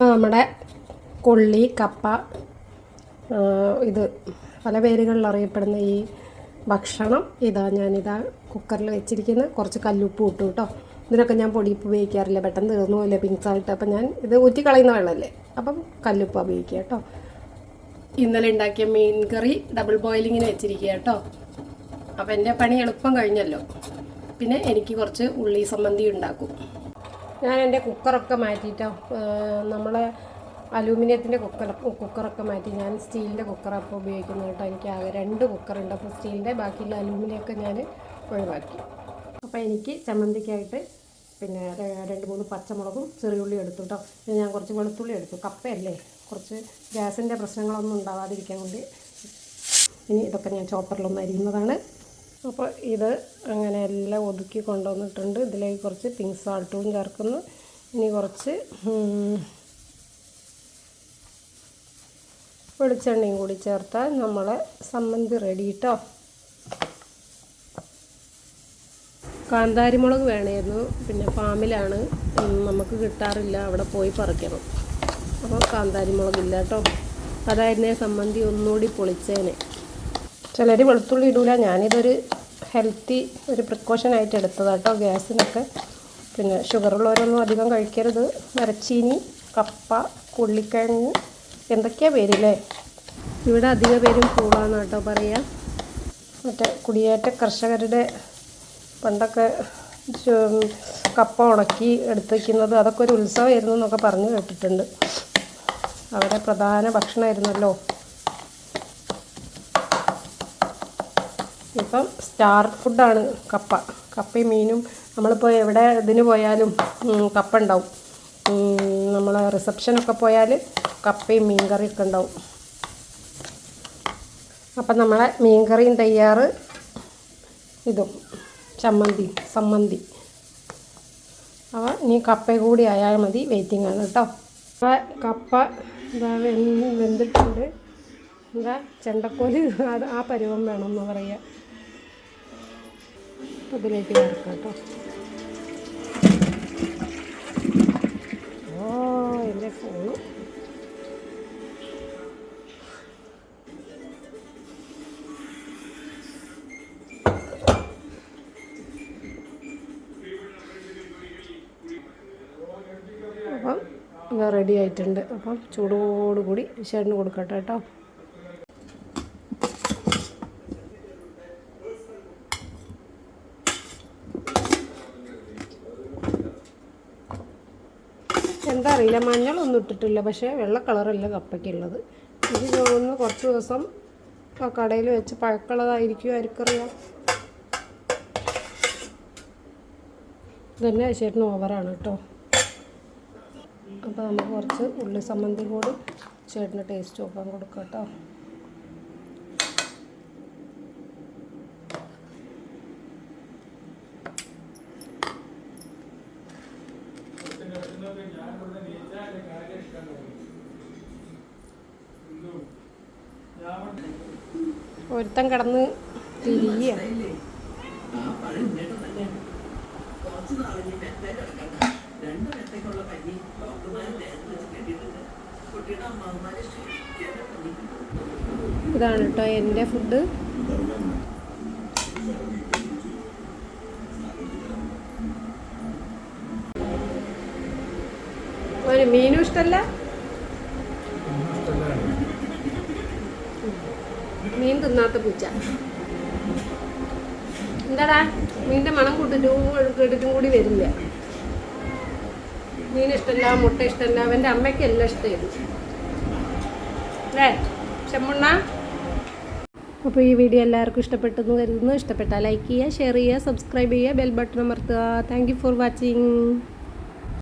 നമ്മുടെ കൊള്ളി കപ്പ ഇത് പല പേരുകളിൽ അറിയപ്പെടുന്ന ഈ ഭക്ഷണം. ഇതാ ഞാനിതാ കുക്കറിൽ വെച്ചിരിക്കുന്ന കുറച്ച് കല്ലുപ്പ് ഇട്ടു കേട്ടോ ഇതിനൊക്കെ ഞാൻ പൊടിയിപ്പ് ഉപയോഗിക്കാറില്ല. പെട്ടെന്ന് തീർന്നു പോയില്ല പിങ്ക് അപ്പം ഞാൻ ഇത് ഊറ്റി കളയുന്ന വെള്ളമല്ലേ അപ്പം കല്ലുപ്പ് ഉപയോഗിക്കുക കേട്ടോ ഇന്നലെ ഉണ്ടാക്കിയ മീൻ കറി ഡബിൾ ബോയിലിങ്ങിന് വെച്ചിരിക്കുക കേട്ടോ അപ്പം എന്റെ പണി എളുപ്പം കഴിഞ്ഞല്ലോ. പിന്നെ എനിക്ക് കുറച്ച് ഉള്ളി സംബന്ധി ഉണ്ടാക്കും. ഞാൻ എന്റെ കുക്കറൊക്കെ മാറ്റിയിട്ടോ നമ്മളെ അലൂമിനിയത്തിന്റെ കുക്കർ കുക്കറൊക്കെ മാറ്റി. ഞാൻ സ്റ്റീലിന്റെ കുക്കറാണ് അപ്പോൾ ഉപയോഗിക്കുന്നത് കേട്ടോ. എനിക്ക് ആകെ രണ്ട് കുക്കറുണ്ട്. അപ്പോൾ സ്റ്റീലിന്റെ ബാക്കിയുള്ള അലൂമിനിയൊക്കെ ഞാൻ ഒഴിവാക്കി. അപ്പോൾ എനിക്ക് ചമ്മന്തിക്കായിട്ട് പിന്നെ രണ്ട് മൂന്ന് പച്ചമുളകും ചെറിയുള്ളി എടുത്തു കേട്ടോ ഞാൻ കുറച്ച് വെളുത്തുള്ളി എടുത്തു. കപ്പയല്ലേ? കുറച്ച് ഗ്യാസിന്റെ പ്രശ്നങ്ങളൊന്നും ഉണ്ടാവാതിരിക്കാൻ വേണ്ടി ഇനി ഇതൊക്കെ ഞാൻ ചോപ്പറിലൊന്ന് അരിയുന്നതാണ്. അപ്പോൾ ഇത് അങ്ങനെ എല്ലാം ഒതുക്കി കൊണ്ടുവന്നിട്ടുണ്ട്. ഇതിലേക്ക് കുറച്ച് പിങ്ക് സാൾട്ടും ചേർക്കുന്നു. ഇനി കുറച്ച് വെളിച്ചെണ്ണയും കൂടി ചേർത്താൽ നമ്മളെ സമ്മന്തി റെഡി കേട്ടോ കാന്താരിമുളക് വേണമായിരുന്നു. പിന്നെ ഫാമിലാണ്. നമുക്ക് കിട്ടാറില്ല. അവിടെ പോയി പറിക്കണം. അപ്പോൾ കാന്താരിമുളകില്ല കേട്ടോ അതായിരുന്നേ സമ്മന്തി ഒന്നുകൂടി പൊളിച്ചേനെ. ചിലർ വെളുത്തുള്ളി ഇടൂല. ഞാനിതൊരു ഹെൽത്തി ഒരു പ്രിക്കോഷൻ ആയിട്ട് എടുത്തതാണ് കേട്ടോ ഗ്യാസിനൊക്കെ. പിന്നെ ഷുഗറുള്ളവരൊന്നും അധികം കഴിക്കരുത്. മരച്ചീനി കപ്പ ഉള്ളിക്കിഴങ്ങ് എന്തൊക്കെയാ പേരില്ലേ? ഇവിടെ അധിക പേരും പൂളാന്ന് കേട്ടോ പറയുക മറ്റേ കുടിയേറ്റ കർഷകരുടെ പണ്ടൊക്കെ കപ്പ ഉണക്കി എടുത്ത് വയ്ക്കുന്നത് അതൊക്കെ ഒരു ഉത്സവമായിരുന്നു എന്നൊക്കെ പറഞ്ഞ് കേട്ടിട്ടുണ്ട്. അവരെ പ്രധാന ഭക്ഷണമായിരുന്നല്ലോ. ഇപ്പം സ്റ്റാർ ഫുഡാണ് കപ്പ. കപ്പയും മീനും നമ്മളിപ്പോൾ എവിടെ ഇതിന് പോയാലും കപ്പ ഉണ്ടാവും നമ്മൾ റിസപ്ഷനൊക്കെ പോയാൽ കപ്പയും മീൻ കറിയൊക്കെ ഉണ്ടാവും. അപ്പം നമ്മളെ മീൻ കറിയും തയ്യാറ് ഇതും. ചമ്മന്തി സമ്മന്തി. അവ ഇനി കപ്പ കൂടി ആയാൽ മതി വെയിറ്റിംഗ് ആണ് കേട്ടോ. അപ്പോൾ കപ്പ എന്താ വെന്ത് വെന്തിട്ടുണ്ട്. എന്താ ചെണ്ടക്കോൽ ആ പരുവം വേണമെന്ന് പറയുക ഇതിലേക്ക് ചേർക്കാം കേട്ടോ. ഓ എന്റെ ഫോണു അപ്പം റെഡി ആയിട്ടുണ്ട്. അപ്പം ചൂടോടുകൂടി ചേട്ടന് കൊടുക്കട്ടെ കേട്ടോ. എന്താ അറിയില്ല. മഞ്ഞളൊന്നും ഇട്ടിട്ടില്ല. പക്ഷേ വെള്ള കളറല്ല കപ്പയ്ക്കുള്ളത്. ഇത് തോന്നുന്നു കുറച്ച് ദിവസം കടയിൽ വെച്ച് പഴക്കുള്ളതായിരിക്കും ആർക്കറിയാം. ഇതന്നെ ചേട്ടന് ഓവറാണ് കേട്ടോ. അപ്പോൾ നമുക്ക് കുറച്ച് ഉള്ളി സംബന്ധി കൂടി ചേട്ടന് ടേസ്റ്റ് നോക്കാൻ കൊടുക്കാം കേട്ടോ. ഒരുത്തൻ കിടന്ന് ഇതാണ് കേട്ടോ എന്റെ ഫുഡ് ഒരു മീനും ഇഷ്ടമല്ല മീൻ തിന്നാത്ത പൂച്ച. എന്താടാ? മീന്റെ മണം കൂട്ടിട്ടും കേട്ടിട്ടും കൂടി വരില്ല. മീൻ ഇഷ്ടമല്ല മുട്ട ഇഷ്ടമല്ല അവന്റെ അമ്മയ്ക്ക് എല്ലാം ഇഷ്ടമായിരുന്നു. അല്ലേ? ചെമ്മുണ്ണ അപ്പോൾ ഈ വീഡിയോ എല്ലാവർക്കും ഇഷ്ടപ്പെട്ടെന്ന് കരുതുന്നു. ഇഷ്ടപ്പെട്ടാൽ ലൈക്ക് ചെയ്യുക ഷെയർ ചെയ്യുക സബ്സ്ക്രൈബ് ചെയ്യുക ബെൽ ബട്ടൺ അമർത്തുക. Thank for watching